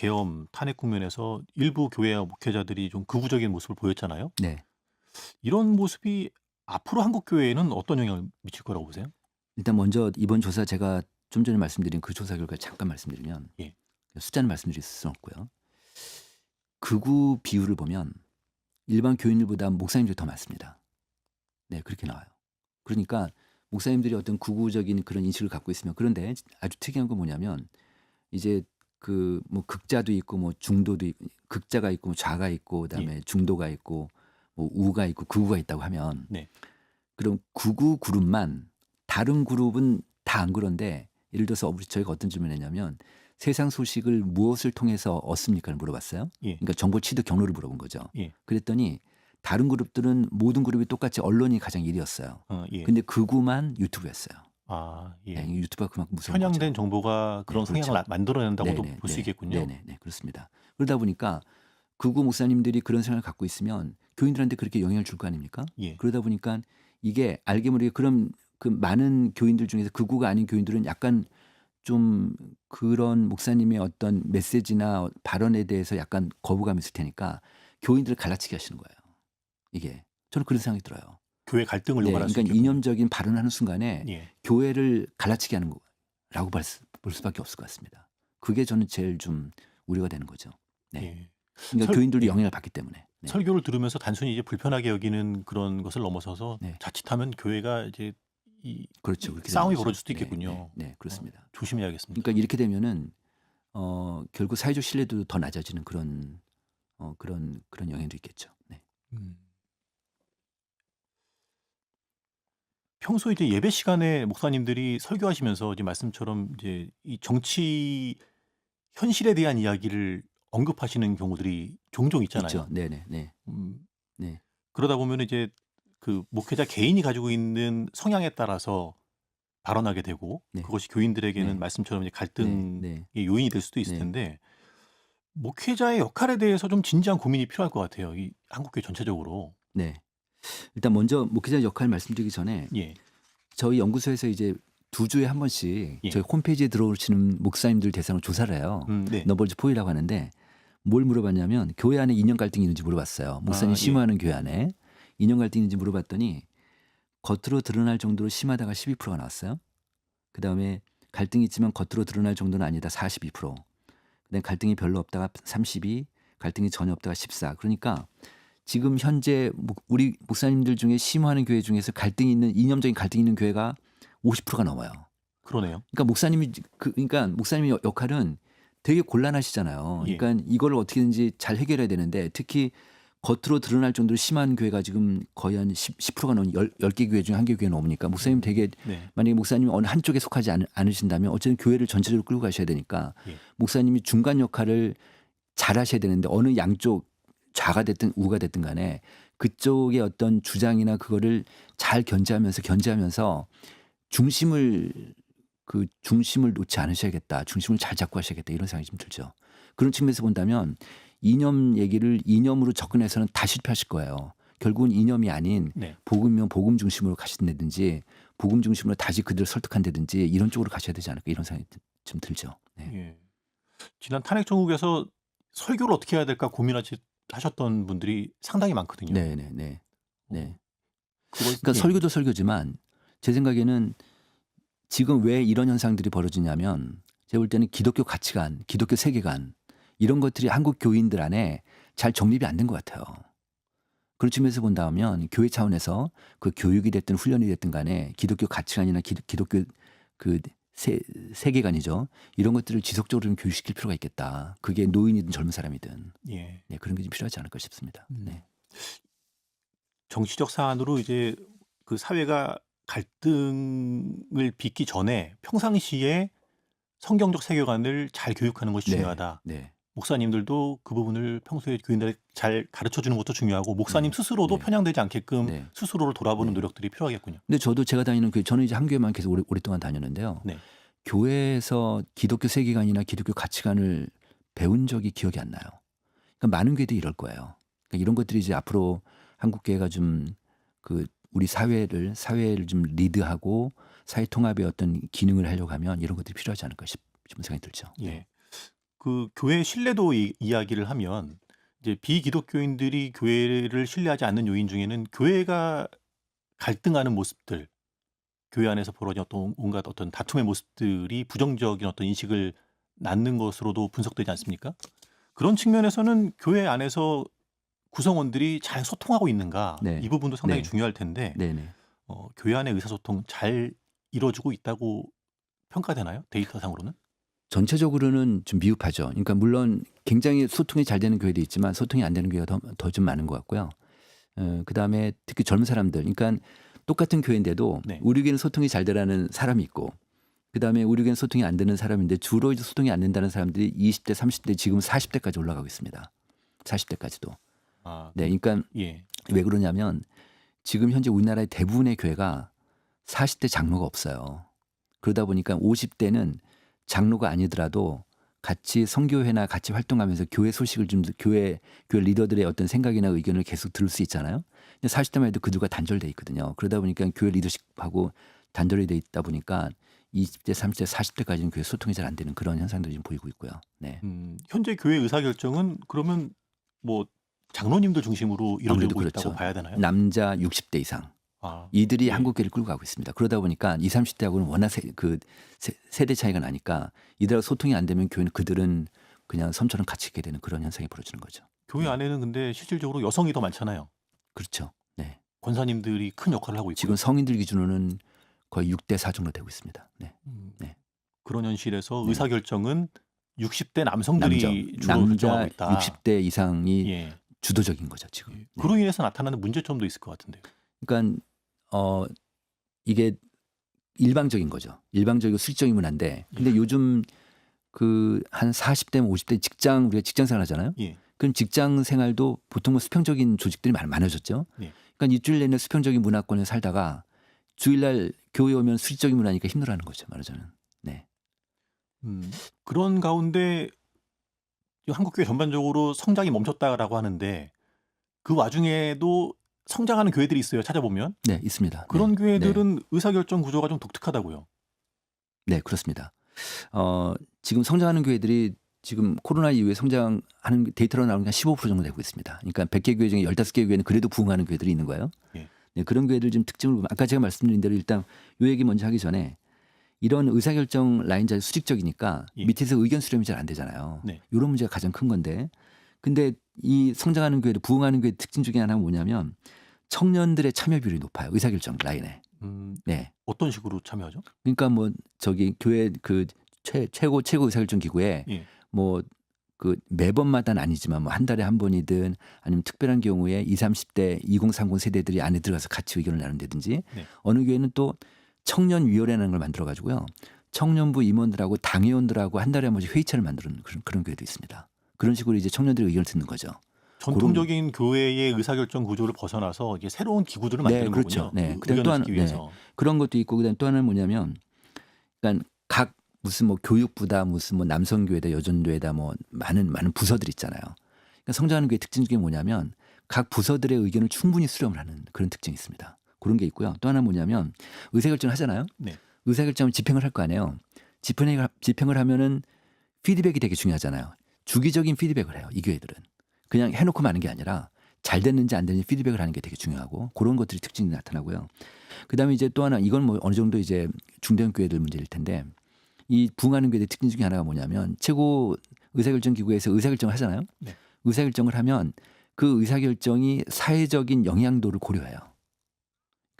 계엄 탄핵 국면에서 일부 교회와 목회자들이 좀 극우적인 모습을 보였잖아요. 네. 이런 모습이 앞으로 한국 교회에는 어떤 영향을 미칠 거라고 보세요? 일단 먼저 이번 조사 제가 좀 전에 말씀드린 그 조사 결과 잠깐 말씀드리면 예. 숫자는 말씀드릴 수는 없고요. 극우 비율을 보면 일반 교인들보다 목사님들이 더 많습니다. 네, 그렇게 나와요. 그러니까 목사님들이 어떤 극우적인 그런 인식을 갖고 있으면 그런데 아주 특이한 건 뭐냐면 이제 그 뭐 극자도 있고 뭐 중도도 있고 극자가 있고 뭐 좌가 있고 그다음에 중도가 있고 뭐 우가 있고 극우가 있다고 하면 네. 그럼 극우 그룹만 다른 그룹은 다 안 그런데 예를 들어서 우리 저희가 어떤 질문을 했냐면 세상 소식을 무엇을 통해서 얻습니까를 물어봤어요. 예. 그러니까 정보 취득 경로를 물어본 거죠. 예. 그랬더니 다른 그룹들은 모든 그룹이 똑같이 언론이 가장 1위였어요. 어, 예. 근데 극우만 유튜브였어요. 아, 예. 네, 유튜브가 그만큼 무서운 편향된 거죠. 정보가 그런 네, 성향을 그렇죠. 마- 만들어낸다고도 네네, 볼 수 네, 있겠군요. 네네, 네, 그렇습니다. 그러다 보니까 극우 목사님들이 그런 생각을 갖고 있으면 교인들한테 그렇게 영향을 줄 거 아닙니까? 예. 그러다 보니까 이게 알게 모르게 그럼 그 많은 교인들 중에서 극우가 아닌 교인들은 약간 좀 그런 목사님의 어떤 메시지나 발언에 대해서 약간 거부감이 있을 테니까 교인들을 갈라치게 하시는 거예요. 이게 저는 그런 생각이 들어요. 교회 갈등을 네, 유발할 그러니까. 이념적인 발언하는 순간에 예. 교회를 갈라치게 하는 거라고 볼, 수, 볼 수밖에 없을 것 같습니다. 그게 저는 제일 좀 우려가 되는 거죠. 네. 예. 그러니까 설- 교인들도 예. 영향을 받기 때문에. 네. 설교를 들으면서 단순히 이제 불편하게 여기는 그런 것을 넘어서서 네. 자칫하면 교회가 이제 이 그렇죠. 싸움이. 벌어질 수도 네, 있겠군요. 네, 네, 그렇습니다. 조심해야겠습니다. 그러니까 이렇게 되면은 어, 결국 사회적 신뢰도도 더 낮아지는 그런 어, 그런 그런 영향도 있겠죠. 네. 음. 평소 이제 예배 시간에 목사님들이 설교하시면서 이제 말씀처럼 이제 이 정치 현실에 대한 이야기를 언급하시는 경우들이 종종 있잖아요. 있죠. 네, 네, 네. 음, 네. 그러다 보면 이제 그 목회자 개인이 가지고 있는 성향에 따라서 발언하게 되고 네. 그것이 교인들에게는 네. 말씀처럼 이제 네, 갈등의 네. 요인이 될 수도 있을 네. 텐데 목회자의 역할에 대해서 좀 진지한 고민이 필요할 것 같아요. 이 한국교회 전체적으로. 네. 일단 먼저 목회자 역할 말씀드리기 전에 예. 저희 연구소에서 이제 두 주에 한 번씩 예. 저희 홈페이지에 들어오시는 목사님들 대상으로 조사를 해요. 음, 네. 너벌즈 포이라고 하는데 뭘 물어봤냐면 교회 안에 인연 갈등이 있는지 물어봤어요. 목사님 아, 예. 심화하는 교회 안에 인연 갈등이 있는지 물어봤더니 겉으로 드러날 정도로 심하다가 12%가 나왔어요. 그 다음에 갈등이 있지만 겉으로 드러날 정도는 아니다 42%. 그다음 갈등이 별로 없다가 32, 갈등이 전혀 없다가 14. 그러니까 지금 현재 목- 우리 목사님들 중에 심화하는 교회 중에서 갈등이 있는 이념적인 갈등이 있는 교회가 50%가 넘어요. 그러네요. 그러니까 목사님이 그 그러니까 목사님의 역- 역할은 되게 곤란하시잖아요. 예. 그러니까 이걸 어떻게든지 잘 해결해야 되는데 특히 겉으로 드러날 정도로 심한 교회가 지금 거의 한 10, 10%가 넘는 10, 10개 교회 중에 한 개 교회 넘으니까 목사님 되게 네. 만약에 목사님이 어느 한쪽에 속하지 않, 않으신다면 어쨌든 교회를 전체적으로 끌고 가셔야 되니까 예. 목사님이 중간 역할을 잘 하셔야 되는데 어느 양쪽 좌가 됐든 우가 됐든 간에 그쪽의 어떤 주장이나 그거를 잘 견제하면서 견제하면서 중심을 그 중심을 놓지 않으셔야겠다. 중심을 잘 잡고 하셔야겠다. 이런 생각이 좀 들죠. 그런 측면에서 본다면 이념 얘기를 이념으로 접근해서는 다 실패하실 거예요. 결국은 이념이 아닌 네. 복음이면 복음 중심으로 가신다든지 복음 중심으로 다시 그들을 설득한다든지 이런 쪽으로 가셔야 되지 않을까 이런 생각이 좀 들죠. 네. 예. 지난 탄핵 정국에서 설교를 어떻게 해야 될까 고민하 셨던 분들이 상당히 많거든요. 네, 네, 네. 네. 그걸, 그러니까 예. 설교도 설교지만 제 생각에는 지금 왜 이런 현상들이 벌어지냐면 제가 볼 때는 기독교 가치관, 기독교 세계관 이런 것들이 한국 교인들 안에 잘 정립이 안 된 것 같아요. 그런 측면에서 본다면 교회 차원에서 그 교육이 됐든 훈련이 됐든 간에 기독교 가치관이나 기, 기독교 그 세, 세계관이죠. 이런 것들을 지속적으로 좀 교육시킬 필요가 있겠다. 그게 노인이든 젊은 사람이든 예. 네, 그런 게 좀 필요하지 않을까 싶습니다. 음. 네. 정치적 사안으로 이제 그 사회가 갈등을 빚기 전에 평상시에 성경적 세계관을 잘 교육하는 것이 네. 중요하다. 네. 목사님들도 그 부분을 평소에 교인들에게 잘 가르쳐 주는 것도 중요하고 목사님 네. 스스로도 네. 편향되지 않게끔 네. 스스로를 돌아보는 네. 노력들이 필요하겠군요. 근데 저도 제가 다니는 교회 저는 이제 한 교회만 계속 오래, 오랫동안 다녔는데요. 네. 교회에서 기독교 세계관이나 기독교 가치관을 배운 적이 기억이 안 나요. 그러니까 많은 교회들이 이럴 거예요. 그러니까 이런 것들이 이제 앞으로 한국 교회가 좀 그 우리 사회를 사회를 좀 리드하고 사회 통합의 어떤 기능을 하려고 하면 이런 것들이 필요하지 않을까 싶, 싶은 생각이 들죠. 예. 그 교회 신뢰도 이, 이야기를 하면 이제 비기독교인들이 교회를 신뢰하지 않는 요인 중에는 교회가 갈등하는 모습들, 교회 안에서 벌어진 어떤 온갖 어떤 다툼의 모습들이 부정적인 어떤 인식을 낳는 것으로도 분석되지 않습니까? 그런 측면에서는 교회 안에서 구성원들이 잘 소통하고 있는가 네. 이 부분도 상당히 네. 중요할 텐데 네네. 어, 교회 안의 의사소통 잘 이루어지고 있다고 평가되나요? 데이터상으로는? 전체적으로는 좀 미흡하죠. 그러니까 물론 굉장히 소통이 잘 되는 교회도 있지만 소통이 안 되는 교회가 더좀 많은 것 같고요. 어, 그 다음에 특히 젊은 사람들, 그러니까 똑같은 교회인데도 네. 우리 교회는 소통이 잘 되라는 사람이 있고, 그 다음에 우리 교회는 소통이 안 되는 사람인데 주로 이제 소통이 안 된다는 사람들이 20대, 30대, 지금 40대까지 올라가고 있습니다. 40대까지도. 아, 네, 그러니까 예. 왜 그러냐면 지금 현재 우리나라의 대부분의 교회가 40대 장로가 없어요. 그러다 보니까 50대는 장로가 아니더라도 같이 성교회나 같이 활동하면서 교회 소식을 좀 교회 교회 리더들의 어떤 생각이나 의견을 계속 들을 수 있잖아요. 근데 40대만 해도 그들과 단절돼 있거든요. 그러다 보니까 교회 리더십하고 단절이 돼 있다 보니까 20대, 30대, 40대까지는 교회 소통이 잘 안 되는 그런 현상들이 좀 보이고 있고요. 네. 음, 현재 교회 의사 결정은 그러면 뭐 장로님들 중심으로 이루어지고 그렇죠. 있다고 봐야 되나요? 남자 60대 이상 아, 이들이 예. 한국교회를 끌고 가고 있습니다. 그러다 보니까 20, 30대하고는 워낙 세, 그 세, 세대 차이가 나니까 이들하고 소통이 안 되면 교회는 그들은 그냥 섬처럼 갇히게 되는 그런 현상이 벌어지는 거죠. 교회 안에는 근데 실질적으로 여성이 더 많잖아요. 그렇죠. 네. 권사님들이 큰 역할을 하고 있고 지금 성인들 기준으로는 거의 6대 4 정도 되고 있습니다. 네. 음, 네. 그런 현실에서 네. 의사 결정은 60대 남성들이 남자, 주로 결정하고 있다. 60대 이상이 예. 주도적인 거죠, 지금. 예. 네. 그로 인해서 나타나는 문제점도 있을 것 같은데요. 그러니까 어 이게 일방적인 거죠. 일방적이고 수직적인 문화인데 근데 요즘 그 한 40대 50대 직장 우리가 직장 생활 하잖아요. 예. 그럼 직장 생활도 보통 은 수평적인 조직들이 많, 많아졌죠. 네. 그러니까 일주일 내내 수평적인 문화권에 살다가 주일날 교회 오면 수직적인 문화니까 힘들어하는 거죠. 말하자면. 네. 음, 그런 가운데 지금 한국 교회 전반적으로 성장이 멈췄다라고 하는데 그 와중에도 성장하는 교회들이 있어요. 찾아보면 네, 있습니다. 그런 네. 교회들은 의사결정 구조가 좀 독특하다고요. 네, 그렇습니다. 어, 지금 성장하는 교회들이 지금 코로나 이후에 성장하는 데이터로 나오는 게 한15% 정도 되고 있습니다. 그러니까 100개 교회 중에 15개 교회는 그래도 부흥하는 교회들이 있는 거예요. 예. 네, 그런 교회들 좀 특징을 보면 아까 제가 말씀드린 대로 일단 요 얘기 먼저 하기 전에 이런 의사결정 라인 잘 수직적이니까 예. 밑에서 의견 수렴이 잘 안 되잖아요. 네. 이런 문제가 가장 큰 건데 근데 이 성장하는 교회들 부흥하는 교회 특징 중에 하나가 뭐냐면 청년들의 참여 비율이 높아요. 의사결정 라인에. 음, 네. 어떤 식으로 참여하죠? 그러니까 뭐 저기 교회 그 최, 최고 최고 의사결정 기구에 예. 뭐그 매번마다는 아니지만 뭐 한 달에 한 번이든 아니면 특별한 경우에 20, 30대 2030 세대들이 안에 들어가서 같이 의견을 나눈다든지 네. 어느 교회는 또 청년 위원회라는 걸 만들어 가지고요. 청년부 임원들하고 당회원들하고 한 달에 한 번씩 회의체를 만드는 그런 그런 교회도 있습니다. 그런 식으로 이제 청년들의 의견을 듣는 거죠. 전통적인 교회의 의사결정 구조를 벗어나서 이제 새로운 기구들을 네, 만드는 그렇죠. 거군요. 네. 그 그다음 의견을 또 한- 듣기 위해서. 그런 것도 있고 그다음 또 하나는 뭐냐면 그러니까 각 무슨 뭐 교육부다 무슨 뭐 남성교회다 여전교회다 뭐 많은 많은 부서들 있잖아요. 그러니까 성장하는 교회 특징 중에 뭐냐면 각 부서들의 의견을 충분히 수렴을 하는 그런 특징이 있습니다. 그런 게 있고요. 또 하나 뭐냐면 의사결정을 하잖아요. 네. 의사결정을 집행을 할 거 아니에요. 집행을 집행을 하면은 피드백이 되게 중요하잖아요. 주기적인 피드백을 해요. 이 교회들은 그냥 해놓고 마는 게 아니라 잘 됐는지 안 됐는지 피드백을 하는 게 되게 중요하고 그런 것들이 특징이 나타나고요. 그다음에 이제 또 하나 이건 뭐 어느 정도 이제 중대형 교회들 문제일 텐데 이 부흥하는 교회의 특징 중에 하나가 뭐냐면 최고 의사결정 기구에서 의사결정을 하잖아요. 네. 의사결정을 하면 그 의사결정이 사회적인 영향도를 고려해요.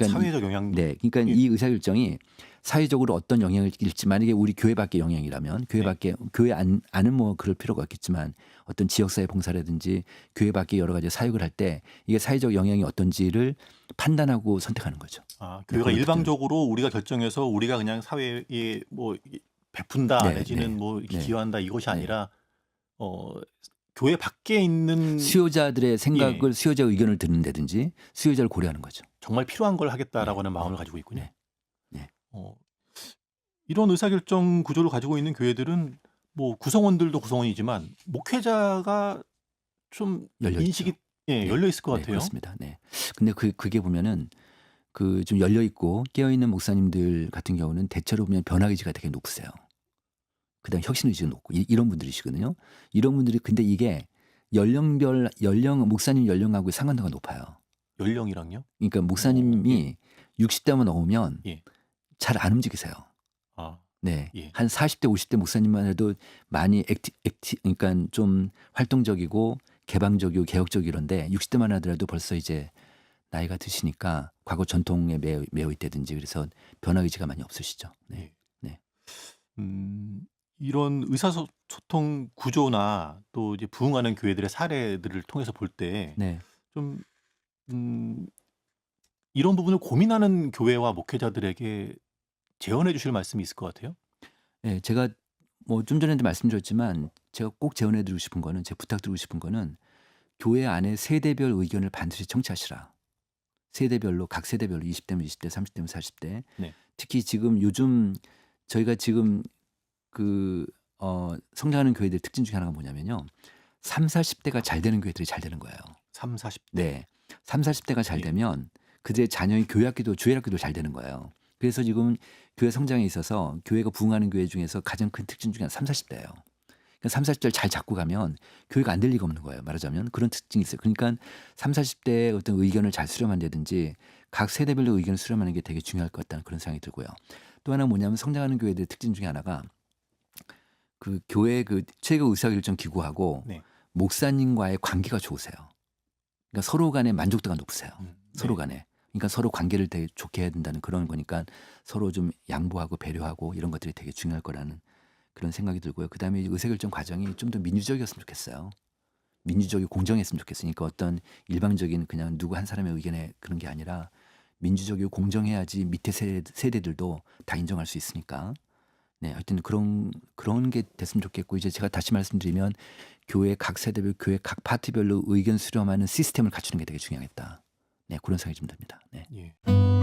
사회적 영향. 네, 그러니까 예. 이 의사결정이 사회적으로 어떤 영향을 끼칠지 만약에 우리 교회 밖의 영향이라면 교회 네. 밖에 교회 안, 안은 뭐 그럴 필요가 없겠지만 어떤 지역사회 봉사라든지 교회 밖에 여러 가지 사역을 할 때 이게 사회적 영향이 어떤지를 판단하고 선택하는 거죠. 아, 네, 교회가 일방적으로 우리가 결정해서 우리가 그냥 사회에 뭐 베푼다 네, 내지는 네. 뭐 네. 기여한다 이것이 네. 아니라 어 교회 밖에 있는 수요자들의 생각을 예. 수요자 의 의견을 듣는다든지 수요자를 고려하는 거죠. 정말 필요한 걸 하겠다라고 하는 네. 마음을 가지고 있군요. 네. 네. 어, 이런 의사결정 구조를 가지고 있는 교회들은 뭐 구성원들도 구성원이지만 목회자가 좀 열려 인식이 예, 네. 열려 있을 것 네, 같아요. 그렇습니다. 네. 근데 그 그게 보면은 그 좀 열려 있고 깨어 있는 목사님들 같은 경우는 대체로 보면 변화 의지가 되게 높으세요. 그다음 에 혁신 의지가 높고 이, 런 분들이시거든요. 이런 분들이 근데 이게 연령별 연령 목사님 연령하고 상관도가 높아요. 연령이랑요? 그러니까 목사님이 60대만 넘으면 예. 잘안 움직이세요. 아, 네. 예. 한 40대, 50대 목사님만 해도 많이 액티, 액티, 그러니까 좀 활동적이고 개방적이고 개혁적이고 이런데 60대만 하더라도 벌써 이제 나이가 드시니까 과거 전통에 매여, 매여 있다든지 그래서 변화 의지가 많이 없으시죠. 네. 음, 이런 의사소통 구조나 또 이제 부흥하는 교회들의 사례들을 통해서 볼 때 네. 좀 음, 이런 부분을 고민하는 교회와 목회자들에게 제언해 주실 말씀이 있을 것 같아요. 네, 제가 뭐 좀 전에도 말씀드렸지만 제가 꼭 제언해 드리고 싶은 거는 제 부탁드리고 싶은 거는 교회 안에 세대별 의견을 반드시 청취하시라. 세대별로 각 세대별로 20대면 20대, 30대면 40대. 네. 특히 지금 요즘 저희가 지금 그 어, 성장하는 교회들 특징 중에 하나가 뭐냐면요. 3, 40대가 잘 되는 교회들이 잘 되는 거예요. 3, 40대. 네. 3, 40대가 잘 예. 되면 그들의 자녀의 교회 학교도 주일 학교도 잘 되는 거예요. 그래서 지금 교회 성장에 있어서 교회가 부흥하는 교회 중에서 가장 큰 특징 중에 하나 3, 40대예요. 그러니까 3, 40대를 잘 잡고 가면 교회가 안 될 리가 없는 거예요. 말하자면 그런 특징이 있어요. 그러니까 3, 40대의 어떤 의견을 잘 수렴한다든지 각 세대별로 의견을 수렴하는 게 되게 중요할 것 같다는 그런 생각이 들고요. 또 하나 뭐냐면 성장하는 교회들의 특징 중에 하나가 그 교회 그 최고 의사결정 기구하고 네. 목사님과의 관계가 좋으세요. 그러니까 서로 간의 만족도가 높으세요. 음, 서로 네. 간에. 그러니까 서로 관계를 되게 좋게 해야 된다는 그런 거니까 서로 좀 양보하고 배려하고 이런 것들이 되게 중요할 거라는 그런 생각이 들고요. 그다음에 의사결정 과정이 좀 더 민주적이었으면 좋겠어요. 민주적이고 공정했으면 좋겠어요. 그러니까 어떤 일방적인 그냥 누구 한 사람의 의견에 그런 게 아니라 민주적이고 공정해야지 밑에 세대, 세대들도 다 인정할 수 있으니까. 네, 하여튼 그런 그런 게 됐으면 좋겠고 이제 제가 다시 말씀드리면 교회 각 세대별 교회 각 파트별로 의견 수렴하는 시스템을 갖추는 게 되게 중요하겠다. 네, 그런 생각이 좀 듭니다. 네. 예.